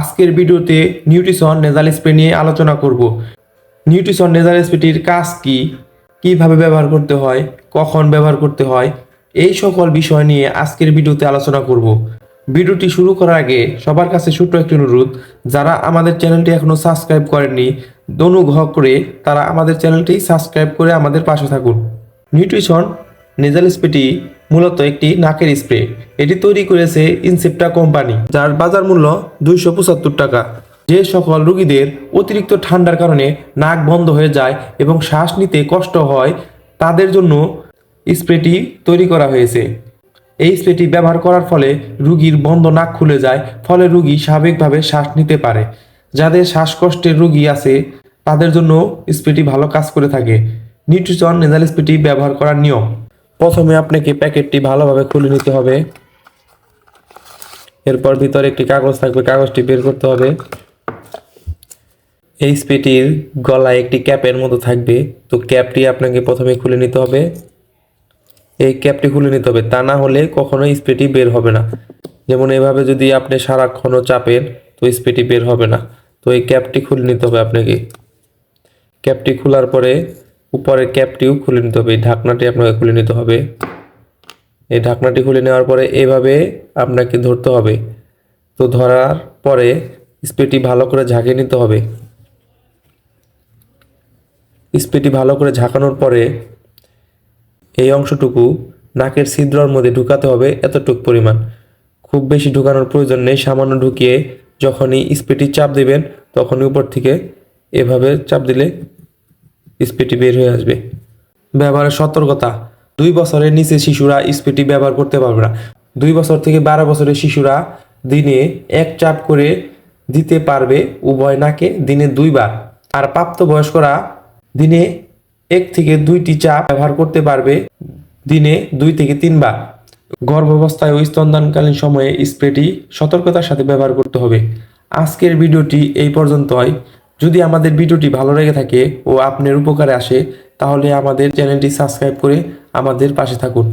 আজকের ভিডিওতে nutrition nasal spray নিয়ে আলোচনা করব। নিউট্রিশন নেজাল স্প্রেটির কাজ কি? কীভাবে ব্যবহার করতে হয়? কখন ব্যবহার করতে হয়? এই সকল বিষয় নিয়ে আজকের ভিডিওতে আলোচনা করব। ভিডিওটি শুরু করার আগে সবার কাছে ছোট্ট একটি অনুরোধ, যারা আমাদের চ্যানেলটি এখনও সাবস্ক্রাইব করেননি অনুগ্রহ করে তারা আমাদের চ্যানেলটি সাবস্ক্রাইব করে আমাদের পাশে থাকুন। নিউট্রিশন নেজাল স্প্রেটি মূলত একটি নাকের স্প্রে। এটি তৈরি করেছে ইনসেপ্টা কোম্পানি, যার বাজার মূল্য দুইশো পঁচাত্তর টাকা। যে সকল রোগীদের অতিরিক্ত ঠান্ডার কারণে নাক বন্ধ হয়ে যায় এবং শ্বাস নিতে কষ্ট হয়, তাদের জন্য স্প্রেটি তৈরি করা হয়েছে। এই স্প্রেটি ব্যবহার করার ফলে রুগীর বন্ধ নাক খুলে যায়, ফলে রুগী স্বাভাবিকভাবে শ্বাস নিতে পারে। যাদের শ্বাসকষ্টের রুগী আছে, তাদের জন্য স্প্রেটি ভালো কাজ করে থাকে। নিউট্রিশন নেজাল স্প্রেটি ব্যবহার করার নিয়ম। প্রথমে আপনাকে প্যাকেটটি ভালোভাবে খুলে নিতে হবে। এরপর ভিতরে একটি কাগজ থাকবে, কাগজটি বের করতে হবে। এই স্প্রেটির গলায় একটি ক্যাপের মতো থাকবে। তো ক্যাপটি আপনাকে প্রথমে খুলে নিতে হবে। এই ক্যাপটি খুলে নিতে হবে। তা না হলে কখনো স্প্রেটি বের হবে না। যেমন এভাবে যদি আপনি সারাক্ষণও চাপেন, তো স্প্রেটি বের হবে না। তো এই ক্যাপটি খুলে নিতে হবে আপনাকে। ক্যাপটি খোলার পরে উপরের ক্যাপটিও খুলে নিতে হবে ঢাকনাটি আপনাকে খুলে নিতে হবে। এই ঢাকনাটি খুলে নেওয়ার পরে এভাবে আপনাকে ধরতে হবে। তো ধরার পরে স্প্রেটি ভালো করে ঝাঁকিয়ে নিতে হবে। স্প্রেটি ভালো করে ঝাঁকানোর পরে এই অংশটুকু নাকের ছিদ্রর মধ্যে ঢুকাতে হবে এতটুক পরিমাণ। খুব বেশি ঢুকানোর প্রয়োজন নেই, সামান্য ঢুকিয়ে যখনই স্প্রেটি চাপ দেবেন, তখনই উপর থেকে এভাবে চাপ দিলে স্প্রেটি বের হয়ে আসবে। ব্যবহারের সতর্কতা। দুই বছরের নিচে শিশুরা স্প্রেটি ব্যবহার করতে পারবে না। দুই বছর থেকে বারো বছরের শিশুরা দিনে এক চাপ করে দিতে পারবে উভয় নাকে দিনে দুইবার। আর প্রাপ্তবয়স্করা দিনে এক থেকে দুইটি চাপ ব্যবহার করতে পারবে দিনে দুই থেকে তিনবার। গর্ভাবস্থায় ও স্তনদানকালীন সময়ে স্প্রেটি সতর্কতার সাথে ব্যবহার করতে হবে। আজকের ভিডিওটি এই পর্যন্তই। যদি আমাদের ভিডিওটি ভালো লেগে থাকে ও আপনার উপকারে আসে, তাহলে আমাদের চ্যানেলটি সাবস্ক্রাইব করে আমাদের পাশে থাকুন।